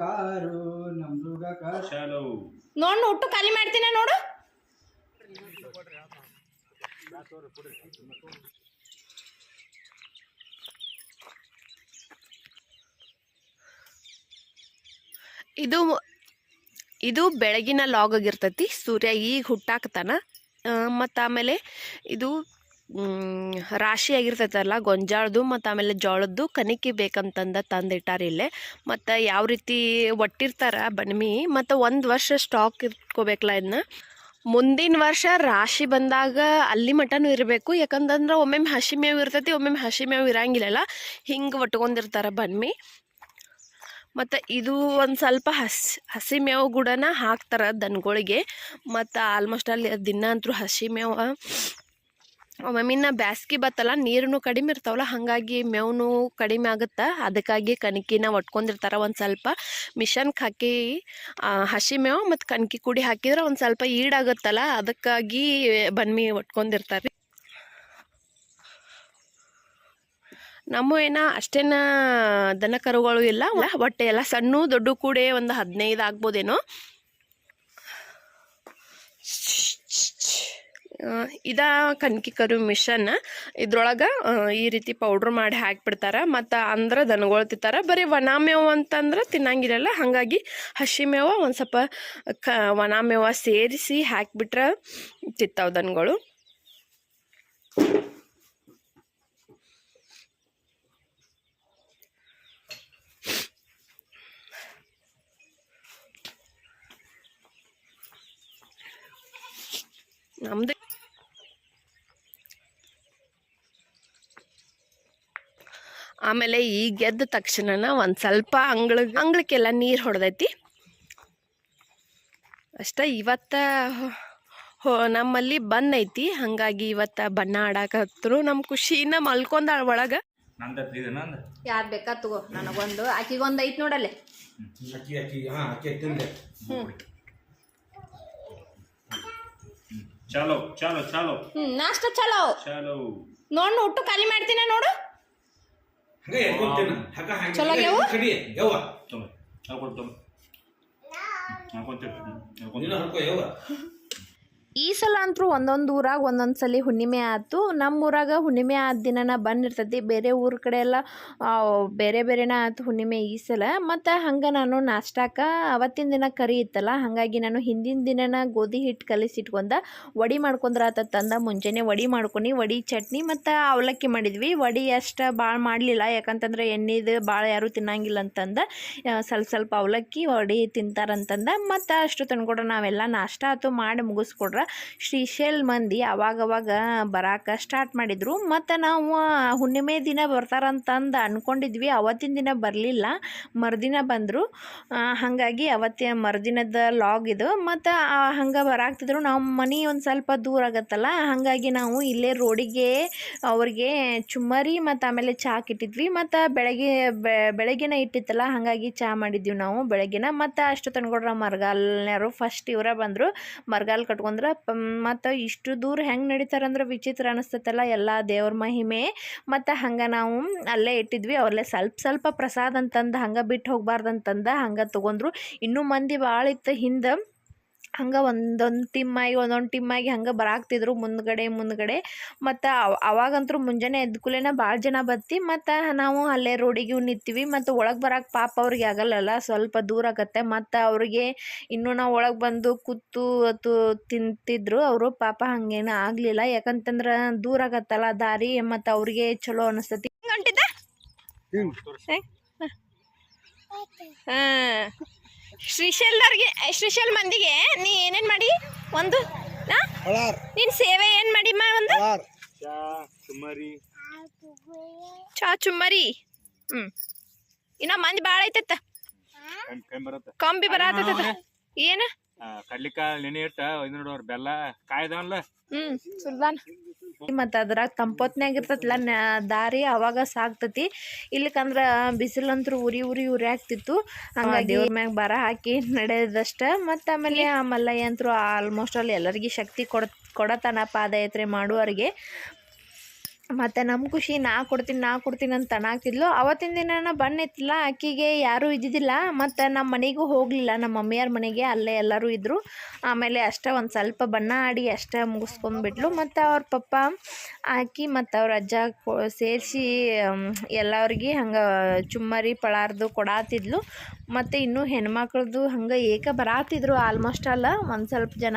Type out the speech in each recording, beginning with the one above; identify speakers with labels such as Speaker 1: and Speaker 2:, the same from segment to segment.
Speaker 1: Car
Speaker 2: ನೋಡ್ ಒಟ್ಟು ಖಾಲಿ ಮಾಡ್ತೀನ ನೋಡು. ಇದು ಇದು ಬೆಳಗಿನ ಲಾಗ್ ಆಗಿರ್ತೈತಿ. ಸೂರ್ಯ ಈಗ ಹುಟ್ಟಾಕ್ತಾನ ಮತ್ತು ಆಮೇಲೆ ಇದು ರಾಶಿ ಆಗಿರ್ತೈತಲ್ಲ, ಗೊಂಜಾಳದು ಮತ್ತು ಆಮೇಲೆ ಜೋಳದ್ದು ಕನಿಕಿ ಬೇಕಂತಂದ ತಂದಿಟ್ಟಾರ ಇಲ್ಲೇ. ಮತ್ತು ಯಾವ ರೀತಿ ಒಟ್ಟಿರ್ತಾರ ಬನ್ಮಿ ಮತ್ತು ಒಂದು ವರ್ಷ ಸ್ಟಾಕ್ ಇಟ್ಕೋಬೇಕಲ್ಲ ಇದನ್ನ ಮುಂದಿನ ವರ್ಷ ರಾಶಿ ಬಂದಾಗ ಅಲ್ಲಿ ಮಟನೂ ಇರಬೇಕು. ಯಾಕಂತಂದ್ರೆ ಒಮ್ಮೊಮ್ಮೆ ಹಸಿ ಮೇವು ಇರ್ತೈತಿ, ಒಮ್ಮೊಮ್ಮೆ ಹಸಿ ಮೇವು ಇರಂಗಿಲ್ಲಲ್ಲ. ಹಿಂಗೆ ಒಟ್ಕೊಂಡಿರ್ತಾರೆ ಬನ್ಮಿ ಮತ್ತು ಇದು ಒಂದು ಸ್ವಲ್ಪ ಹಸಿ ಹಸಿ ಮೇವು ಗೂಡನ ಹಾಕ್ತಾರೆ ದನಗಳಿಗೆ. ಮತ್ತು ಆಲ್ಮೋಸ್ಟ್ ಅಲ್ಲಿ ದಿನ ಅಂತೂ ಹಸಿ ಮೇವು ಒಮ್ಮೊಮ್ಮಿನ ಬ್ಯಾಸ್ಗೆ ಬತ್ತಲ್ಲ ನೀರು ಕಡಿಮೆ ಇರ್ತಾವಲ್ಲ, ಹಾಗಾಗಿ ಮೇವ್ನು ಕಡಿಮೆ ಆಗುತ್ತೆ? ಅದಕ್ಕಾಗಿ ಕಣಕಿನ ಒಟ್ಕೊಂಡಿರ್ತಾರೆ ಒಂದು ಸ್ವಲ್ಪ. ಮಿಷನ್ಗೆ ಹಾಕಿ ಹಸಿ ಮೇವು ಮತ್ತು ಕಣಕಿ ಕುಡಿ ಹಾಕಿದ್ರೆ ಒಂದು ಸ್ವಲ್ಪ ಈಡಾಗುತ್ತಲ್ಲ, ಅದಕ್ಕಾಗಿ ಬನ್ನಿ ಒಟ್ಕೊಂಡಿರ್ತಾರೆ ನಮ್ಮ ಏನ ಅಷ್ಟೇನ ದನ ಕರುಗಳು ಇಲ್ಲ ಒಟ್ಟೆ ಎಲ್ಲ ಸಣ್ಣ ದೊಡ್ಡ ಕೂಡೆ ಒಂದು ಹದಿನೈದು ಆಗ್ಬೋದೇನೋ? ಇದ ಕನ್ಕಿ ಕರು ಮಿಷನ್ ಇದ್ರೊಳಗೆ ಈ ರೀತಿ ಪೌಡ್ರ್ ಮಾಡಿ ಹಾಕಿಬಿಡ್ತಾರೆ, ಮತ್ತು ಅಂದ್ರೆ ದನಗಳು ತಿಂತಾರೆ. ಬರೀ ಒಣ ಮೇವು ಅಂತಂದ್ರೆ ತಿನ್ನಂಗಿರಲ್ಲ, ಹಾಗಾಗಿ ಹಸಿ ಮೇವ ಒಂದು ಸ್ವಲ್ಪ ಕ ಒಣ ಮೇವ ಸೇರಿಸಿ ಹಾಕಿಬಿಟ್ರೆ ತಿಂತಾವೆ ದನಗಳು. ನಮ್ದು ಆಮೇಲೆ ಈ ಗೆದ್ದ ತಕ್ಷಣನ ಒಂದು ಸ್ವಲ್ಪ ಅಂಗಳ ಅಂಗಳಕ್ಕೆಲ್ಲ ನೀರು ಹೊಡೆದೈತಿ. ಅಷ್ಟ ಇವತ್ತ ಹೋ ನಮ್ಮಲ್ಲಿ ನಮ್ಮಲ್ಲಿ ಐತಿ ಹಾಗಾಗಿ ಇವತ್ತ ಬಣ್ಣ ಆಡಾಕತ್ರು ನಮ್ಮ ಖುಷಿನ ಮಲ್ಕೊಂಡ ಒಳಗೆ. ಯಾರು ಬೇಕಾ ತಗೋ ನನಗೊಂದು. ಆಕಿಗೊಂದು ಐತಿ ನೋಡಲ್ಲೇ.
Speaker 3: ಅಕ್ಕಿ ಅಕ್ಕಿ ಹಾ ಅಕ್ಕಿ ತಿಂದೆ.
Speaker 4: ಚಲೋ ಚಲೋ ಚಲೋ.
Speaker 2: ಹ್ಞೂ ನಾಷ್ಟ ಚಲೋ.
Speaker 4: ಚಲೋ.
Speaker 2: ನೋಡ್ ಒಟ್ಟು ಖಾಲಿ ಮಾಡ್ತೀನಿ ನೋಡು.
Speaker 3: ಹಂಗ ಎತ್ಕೊಂತೇನ ಹಂಗ ಹಂಗ
Speaker 2: ಚಲೋ ಆಗ್ಯಾವು?
Speaker 3: ಕಡಿ ಯವ್ವ
Speaker 4: ತೊಂಬ ಹಾಕೊಂಡು ತೊಂಬ ಹಾಕೊಂತೀವಿ
Speaker 3: ನೀನು ಹರ್ಕೋ ಯವ್ವ
Speaker 2: ಈ ಸಲ ಅಂತೂ ಒಂದೊಂದು ಊರಾಗ ಒಂದೊಂದು ಸಲ ಹುಣ್ಣಿಮೆ ಆಯ್ತು. ನಮ್ಮ ಊರಾಗ ಹುಣ್ಣಿಮೆ ಆದ ದಿನನ ಬಂದಿರ್ತೈತಿ. ಬೇರೆ ಊರ ಕಡೆ ಎಲ್ಲ ಬೇರೆ ಬೇರೆನ ಆಯ್ತು ಹುಣ್ಣಿಮೆ ಈ ಸಲ. ಮತ್ತು ಹಂಗೆ ನಾನು ನಾಷ್ಟಾಕ ಅವತ್ತಿನ ದಿನ ಕರಿ ಇತ್ತಲ್ಲ, ಹಾಗಾಗಿ ನಾನು ಹಿಂದಿನ ದಿನನ ಗೋಧಿ ಹಿಟ್ಟು ಕಲಿಸಿಟ್ಕೊಂಡ ವಡಿ ಮಾಡ್ಕೊಂಡ್ರೆ ಆತ ತಂದ. ಮುಂಜಾನೆ ವಡಿ ಮಾಡ್ಕೊಂಡು, ವಡಿ, ಚಟ್ನಿ ಮತ್ತು ಅವಲಕ್ಕಿ ಮಾಡಿದ್ವಿ. ವಡಿ ಅಷ್ಟು ಭಾಳ ಮಾಡಲಿಲ್ಲ. ಯಾಕಂತಂದ್ರೆ ಎಣ್ಣೆದು ಭಾಳ ಯಾರೂ ತಿನ್ನಂಗಿಲ್ಲ ಅಂತಂದ. ಸ್ವಲ್ಪ ಸ್ವಲ್ಪ ಅವಲಕ್ಕಿ, ವಡಿ ತಿಂತಾರಂತಂದ ಮತ್ತು ಅಷ್ಟು ತಂದ್ಕೊಡ್ರ ನಾವೆಲ್ಲ ನಾಷ್ಟ ಆಯ್ತು ಮಾಡಿ ಮುಗಿಸ್ಕೊಡ್ರ ಶ್ರೀಶೈಲ್ ಮಂದಿ ಅವಾಗವಾಗ ಬರಾಕ ಸ್ಟಾರ್ಟ್ ಮಾಡಿದ್ರು. ಮತ್ತು ನಾವು ಹುಣ್ಣಿಮೆ ದಿನ ಬರ್ತಾರಂತಂದು ಅನ್ಕೊಂಡಿದ್ವಿ. ಅವತ್ತಿನ ದಿನ ಬರಲಿಲ್ಲ. ಮರುದಿನ ಬಂದರು. ಹಾಗಾಗಿ ಅವತ್ತಿನ ಮರುದಿನದ ಲಾಗ್ ಇದು. ಮತ್ತು ಹಂಗೆ ಬರಾಕ್ತಿದ್ರು. ನಮ್ಮ ಮನೆ ಒಂದು ಸ್ವಲ್ಪ ದೂರ ಆಗತ್ತಲ್ಲ. ಹಾಗಾಗಿ ನಾವು ಇಲ್ಲೇ ರೋಡಿಗೆ ಅವ್ರಿಗೆ ಚುಮ್ಮರಿ ಮತ್ತು ಆಮೇಲೆ ಚಹಾ ಇಟ್ಟಿದ್ವಿ ಮತ್ತು ಬೆಳಗ್ಗೆ ಬೆಳಗ್ಗೆನ ಇಟ್ಟಿತ್ತಲ್ಲ. ಹಾಗಾಗಿ ಚಹಾ ಮಾಡಿದ್ವಿ ನಾವು ಬೆಳಗ್ಗೆನ. ಮತ್ತು ಅಷ್ಟು ತಂದ್ಕೊಡ್ರ ಮರ್ಗಾಲ್ನ್ಯಾರು ಫಸ್ಟ್ ಇವರ ಬಂದರು. ಮರಗಾಲ್ ಕಟ್ಕೊಂಡ್ರ ಮತ್ತು ಇಷ್ಟು ದೂರ ಹೆಂಗೆ ನಡೀತಾರಂದ್ರೆ ವಿಚಿತ್ರ ಅನಿಸ್ತೈತಲ್ಲ ಎಲ್ಲ ದೇವ್ರ ಮಹಿಮೆ. ಮತ್ತು ಹಂಗೆ ನಾವು ಅಲ್ಲೇ ಇಟ್ಟಿದ್ವಿ, ಅವ್ರಲ್ಲೇ ಸ್ವಲ್ಪ ಸ್ವಲ್ಪ ಪ್ರಸಾದ ಅಂತಂದು ಹಂಗೆ ಬಿಟ್ಟು ಹೋಗಬಾರ್ದಂತಂದು ಹಂಗೆ ತೊಗೊಂಡ್ರು. ಇನ್ನೂ ಮಂದಿ ಭಾಳ ಇತ್ತು ಹಿಂದೆ ಹಂಗೆ ಒಂದೊಂದು ಟಿಮ್ಮಾಗಿ ಒಂದೊಂದು ಟಿಮ್ಮಾಗಿ ಹಂಗೆ ಬರಾಕ್ತಿದ್ರು ಮುಂದ್ಗಡೆ ಮುಂದ್ಗಡೆ. ಮತ್ತು ಅವಾಗಂತೂ ಮುಂಜಾನೆ ಎದ್ದ ಕೂಲೇನ ಭಾಳ ಜನ ಬತ್ತಿ ಮತ್ತು ನಾವು ಅಲ್ಲೇ ರೋಡಿಗೆ ನಿಂತೀವಿ. ಮತ್ತು ಒಳಗೆ ಬರಕ್ಕೆ ಪಾಪ ಅವ್ರಿಗೆ ಆಗಲ್ಲಲ್ಲ ಸ್ವಲ್ಪ ದೂರ ಆಗತ್ತೆ. ಮತ್ತು ಅವ್ರಿಗೆ ಇನ್ನೂ ನಾವು ಒಳಗೆ ಬಂದು ಕೂತು ತು ತಿಂತಿದ್ರು. ಅವರು ಪಾಪ ಹಂಗೇನು ಆಗಲಿಲ್ಲ. ಯಾಕಂತಂದ್ರೆ ದೂರ ಆಗತ್ತಲ್ಲ ದಾರಿ ಮತ್ತು ಅವ್ರಿಗೆ ಚಲೋ ಅನಿಸ್ತತಿ. ಹೊಂಟಿದ್ದ ಹಾಂ. ಶ್ರೀಶೈಲ್ದವ್ರಿಗೆ ಶ್ರೀಶೈಲ್ ಮಂದಿಗೆ ನೀ ಏನೇನು ಮಾಡಿ? ಒಂದು ನಾ ನಿನ್ನ ಸೇವೆ ಏನು ಮಾಡಿ ಮಾ ಒಂದು?
Speaker 4: ಚಾ
Speaker 2: ಚುಮ್ಮರಿ. ಹ್ಞೂ ಇನ್ನ ಮಂದಿ ಭಾಳ ಐತತ್ತ. ಕಂಬಿ ಬರತ್ತ ಏನು?
Speaker 4: ಕಡ್ಲಿಕಾಳು ನೆನೆ ಇಟ್ಟ ನೋಡೋರ್ ಬೆಲ್ಲ ಕಾಯ್ದವಲ್ಲ
Speaker 2: ಹ್ಮ್ ಸುಲ್ದಾನ್ ಮತ್ತ ಅದ್ರಾಗ ತಂಪೊತ್ನಾಗ ಇರ್ತೈತಿಲ್ಲ ನ- ದಾರಿ ಅವಾಗ ಸಾಕ್ತತಿ ಇಲ್ಲಿಕಂದ್ರ ಬಿಸಿಲಂತ್ರು ಉರಿ ಉರಿ ಉರಿ ಆಗ್ತಿತ್ತು. ಹಂಗಾಗಿ ದೇವ್ರ ಮ್ಯಾಗ ಬರ ಹಾಕಿ ನಡೆದಷ್ಟ ಮತ್ತ ಆಮೇಲೆ ಆ ಮಲ್ಲಯ್ಯ ಅಂತೂ ಆಲ್ಮೋಸ್ಟ್ ಅಲ್ಲಿ ಎಲ್ಲರಿಗೂ ಶಕ್ತಿ ಕೊಡ ಕೊಡತನ ಪಾದಯಾತ್ರೆ ಮಾಡುವವರಿಗೆ ಮತ್ತು ನಮ್ಮ ಖುಷಿ ನಾ ಕೊಡ್ತೀನಿ ನಾ ಕೊಡ್ತೀನಿ ಅಂತ ತನಾಗ್ತಿದ್ಲು ಅವತ್ತಿನ ದಿನ ಬಣ್ಣಿತ್ತಿಲ್ಲ ಆಕಿಗೆ ಯಾರೂ ಇದ್ದಿದ್ದಿಲ್ಲ. ಮತ್ತು ನಮ್ಮ ಮನೆಗೂ ಹೋಗಲಿಲ್ಲ. ನಮ್ಮ ಮಮ್ಮಿಯವ್ರ ಮನೆಗೆ ಅಲ್ಲೇ ಎಲ್ಲರೂ ಇದ್ದರು ಆಮೇಲೆ ಅಷ್ಟೇ ಒಂದು ಸ್ವಲ್ಪ ಬಣ್ಣ ಆಡಿ ಅಷ್ಟೇ ಮುಗಿಸ್ಕೊಂಬಿಟ್ಲು ಮತ್ತು ಅವ್ರ ಪಪ್ಪ ಹಾಕಿ ಮತ್ತು ಅವ್ರ ಅಜ್ಜ ಸೇರಿಸಿ ಎಲ್ಲರಿಗೆ ಹಂಗೆ ಚುಮ್ಮರಿ ಪಳಾರ್ದು ಕೊಡಾತಿದ್ಲು. ಮತ್ತು ಇನ್ನೂ ಹೆಣ್ಮಕ್ಳದ್ದು ಹಂಗೆ ಏಕ ಬರಾತಿದ್ರು ಆಲ್ಮೋಸ್ಟ್ ಅಲ್ಲ, ಒಂದು ಸ್ವಲ್ಪ ಜನ.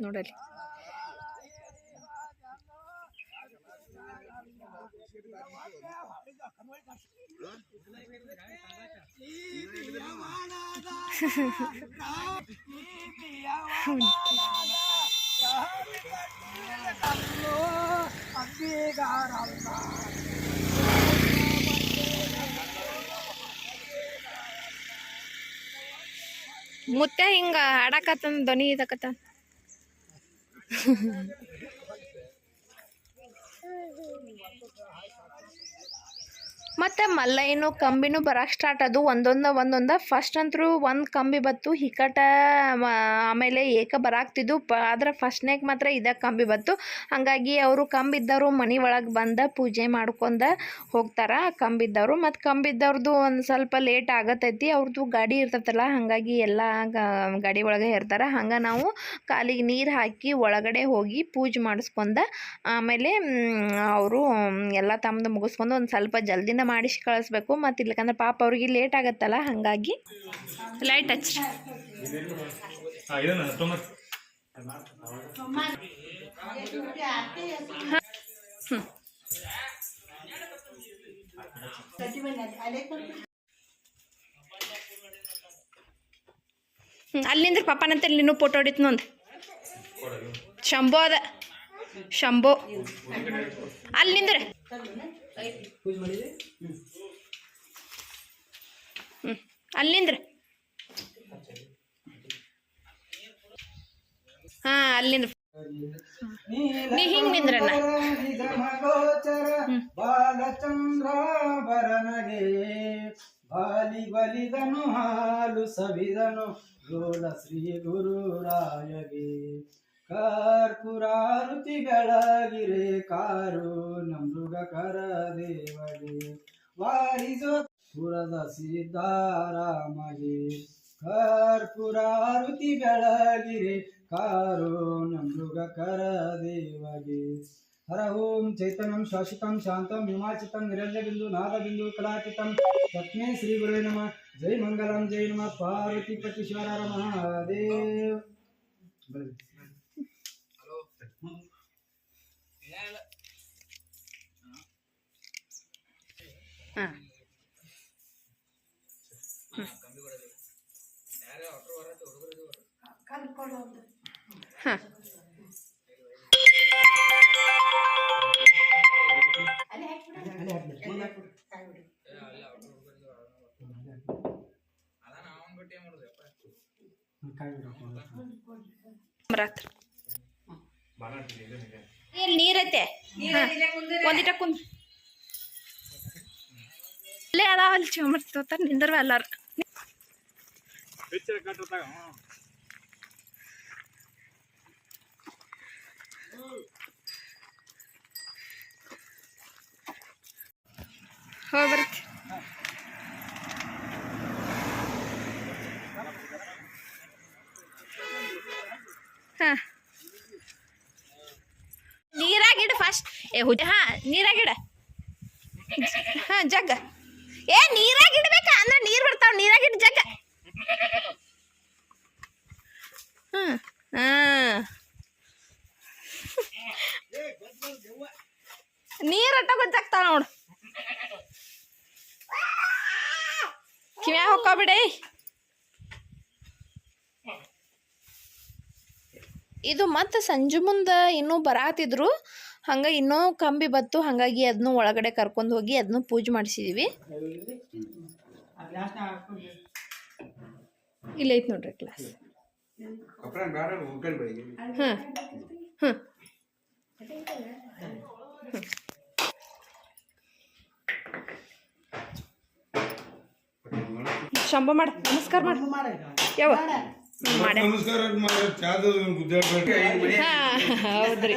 Speaker 2: ನೋಡಲಿ ಮುತ್ತೆ ಹಿಂಗ ಹಾಡಕತ್ತಂದ ಧ್ವನಿ ಇದಕತ್ತ. ಮತ್ತು ಮಲ್ಲೈನು ಕಂಬಿನೂ ಬರಕ್ಕೆ ಸ್ಟಾರ್ಟ್ ಅದು. ಒಂದೊಂದ ಒಂದೊಂದ. ಫಸ್ಟ್ ಅಂತರೂ ಒಂದು ಕಂಬಿ ಬತ್ತು ಹಿಕಟ ಆಮೇಲೆ ಏಕ ಬರಾಕ್ತಿದ್ದು ಪ, ಆದ್ರೆ ಫಸ್ಟ್ನೇಗೆ ಮಾತ್ರ ಇದ ಕಂಬಿ ಬತ್ತು ಹಾಗಾಗಿ ಅವರು ಕಂಬಿದ್ದವರು ಮನೆ ಒಳಗೆ ಬಂದ ಪೂಜೆ ಮಾಡ್ಕೊಂಡ ಹೋಗ್ತಾರ ಕಂಬಿದ್ದವರು. ಮತ್ತು ಕಂಬಿದ್ದವ್ರದ್ದು ಒಂದು ಸ್ವಲ್ಪ ಲೇಟ್ ಆಗತೈತಿ. ಅವ್ರದ್ದು ಗಾಡಿ ಇರ್ತೈತಲ್ಲ, ಹಾಗಾಗಿ ಎಲ್ಲ ಗಾಡಿ ಒಳಗೆ ಇರ್ತಾರೆ. ಹಂಗೆ ನಾವು ಕಾಲಿಗೆ ನೀರು ಹಾಕಿ ಒಳಗಡೆ ಹೋಗಿ ಪೂಜೆ ಮಾಡಿಸ್ಕೊಂಡ, ಆಮೇಲೆ ಅವರು ಎಲ್ಲ ತಮ್ಮದು ಮುಗಿಸ್ಕೊಂಡು ಒಂದು ಸ್ವಲ್ಪ ಜಲ್ದಿನ ಮಾಡಿಸಿ ಕಳಿಸ್ಬೇಕು. ಮತ್ತು ಇಲ್ಲಕಂದ್ರೆ ಪಾಪ ಅವ್ರಿಗೆ ಲೇಟ್ ಆಗತ್ತಲ್ಲ, ಹಾಗಾಗಿ ಲೈಟ್ ಹಚ್ಚಿ. ಅಲ್ಲಿಂದ ಅಲ್ಲಿಂದ್ರ ಪಾಪನಂತ ನೀನು ಫೋಟೋ ಹೊಡಿತು ನಂದು ಶಂಭೋ ಅದ. ಶಂಭೋ. ಅಲ್ಲಿ ನಿಂದ್ರೆ. ಅಲ್ಲಿಂದ್ರ? ಹಾಂ ಅಲ್ಲಿ ನಿಂದ್ರೆ ನೀ ಹಿಂಗ್ ನಿಂದ್ರಣ್ಣ.
Speaker 1: ಬಾಲಚಂದ್ರಾಭರಣಗೆ ಬಾಲಿ ಬಲಿದನು, ಹಾಲು ಸವಿದನು ಗೋಲ ಶ್ರೀ ಗುರುರಾಯಗೆ. ಕರ್ಪುರಾರುತಿ ಬೆಳಗಿರೆ ಕಾರು ನಮೃಗ ಕರ ದೇವಗೆ ವಾರಿಸೋ ಪುರದ ಸಿದ್ಧಾರಾಮಗೆ ಕರ್ಪುರಾರುತಿ ಬೆಳಗಿರೆ ಕಾರು ನಮೃಗ ಕರ ದೇವಗೆ ಹರ ಓಂ ಚೈತನ್ಯಂ ಶಾಶ್ವತಂ ಶಾಂತಂ ವಿಮಾಚಿತಂ ನಿರಂಜಬಿಂದು ನಾದಬಿಂದು ಕಲಾತೀತಂ ತಸ್ಮೈ ಶ್ರೀ ಗುರುವೇ ನಮಃ ಜೈ ಮಂಗಲಂ ಜೈ ನಮಃ ಪಾರ್ವತಿ ಪತಿಶ್ವರ ಮಹಾದೇವ್ ಬರ್ರಿ.
Speaker 2: ಬರಾತ್ರ ಇಲ್ಲಿ ನೀರೈತೆ. ಒಂದಿಟ ಕುಂದ್ ಅಲ್ಲೇ ಅದಾವ ಅಲ್ಲಿ ಚುಮರ್ ತೋತಾರ ನಿಂದ್ರವ ಎಲ್ಲಾರು. ಹೋಗ್ಬರ್ತಿ ಹಾಂ. ನೀರಾಗಿಡು ಫಸ್ಟ್ ಏ ಹುಜ ಹಾ ನೀರಾಗಿಡ. ಹಾ ಜಗ್ಗ. ಏ ನೀರಾಗಿಡ್ಬೇಕಾ ಅಂದ್ರೆ ನೀರು ಬರ್ತಾವ ನೀರಾಗಿಡ್ ಜಗ್ಗ ಹಾಂ. ನೀರ್ ಅಟ್ಟ ಗೊತ್ತಾಗ್ತಾವ ನೋಡು. ಕಿವ್ಯಾ ಹೊಕ್ಕೋಬಿಡಿ ಇದು ಮತ್ತೆ ಸಂಜೆ ಮುಂದೆ ಇನ್ನೂ ಬರಾತಿದ್ರು. ಹಂಗೆ ಇನ್ನೂ ಕಂಬಿ ಬತ್ತು ಹಾಗಾಗಿ ಅದನ್ನು ಒಳಗಡೆ ಕರ್ಕೊಂಡು ಹೋಗಿ ಅದನ್ನು ಪೂಜೆ ಮಾಡಿಸಿದ್ದೀವಿ ಇಲ್ಲ ಐತೆ ನೋಡ್ರಿ ಕ್ಲಾಸ್ ಹಾಂ ಹಾಂ. ಶಂಭ ಮಾಡ ನಮಸ್ಕಾರ ಮಾಡ. ಯಾವ?
Speaker 5: ನಮಸ್ಕಾರ
Speaker 2: ಹೌದ್ರಿ.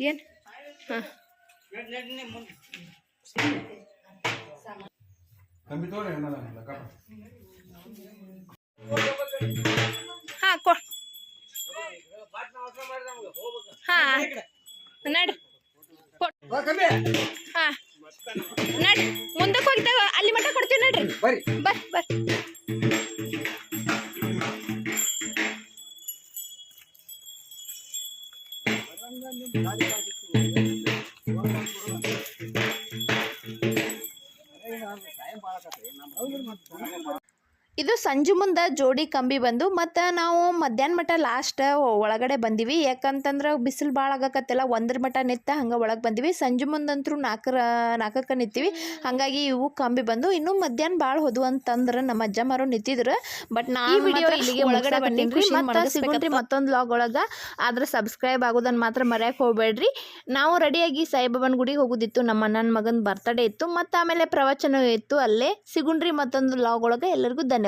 Speaker 2: ಏನ್? ಹಾಂ. ಹಾಂ. ನಡ್. ಹಾ. ನಡ್ರಿ ಮುಂದಕ್ಕೆ ಹೋಗಿದ್ದಾಗ ಅಲ್ಲಿ ಮಟ್ಟ ಕೊಡ್ತೀವಿ ನಡ್ರಿ.
Speaker 1: ಬರ್ರಿ
Speaker 2: ಬರ್ರಿ ಬರ್ರಿ ಸಂಜೆ ಮುಂದೆ ಜೋಡಿ ಕಂಬಿ ಬಂದು ಮತ್ತು ನಾವು ಮಧ್ಯಾಹ್ನ ಮಟ್ಟ ಲಾಸ್ಟ್ ಒಳಗಡೆ ಬಂದಿವಿ. ಯಾಕಂತಂದ್ರೆ ಬಿಸಿಲು ಭಾಳ ಆಗಕತ್ತೆಲ್ಲ ಒಂದ್ರ ಮಟ್ಟ ನಿತ್ತ ಹಂಗೆ ಒಳಗೆ ಬಂದಿವಿ. ಸಂಜೆ ಮುಂದಂತರೂ ನಾಲ್ಕರ ನಾಲ್ಕಕ್ಕೆ ನಿಂತೀವಿ. ಹಾಗಾಗಿ ಇವು ಕಂಬಿ ಬಂದು ಇನ್ನು ಮಧ್ಯಾಹ್ನ ಭಾಳ ಹೊದು ಅಂತಂದ್ರೆ ನಮ್ಮ ಅಜ್ಜ ಮಾರು ನಿಂತಿದ್ರು. ಬಟ್ ನಾ ವಿಡಿಯೋ ಇಲ್ಲಿಗೆ ಒಳಗಡೆ ಬಂದಿನ್ರಿ ಮತ್ತೆ ಸಿಗೋಣ್ರಿ ಮತ್ತೊಂದು ಲಾಗ್ ಒಳಗೆ. ಆದ್ರೆ ಸಬ್ಸ್ಕ್ರೈಬ್ ಆಗೋದನ್ನ ಮಾತ್ರ ಮರೆಯಕ್ಕೆ ಹೋಗ್ಬೇಡ್ರಿ. ನಾವು ರೆಡಿಯಾಗಿ ಸಾಯಿಬಾಬನ ಗುಡಿಗೆ ಹೋಗೋದಿತ್ತು. ನಮ್ಮ ಅಣ್ಣನ ಮಗನ ಬರ್ತಡೇ ಇತ್ತು. ಮತ್ತು ಆಮೇಲೆ ಪ್ರವಚನ ಇತ್ತು. ಅಲ್ಲೇ ಸಿಗುಣ್ರಿ ಮತ್ತೊಂದು ಲಾಗ್ ಒಳಗೆ. ಎಲ್ಲರಿಗೂ ಧನ್ಯವಾದ.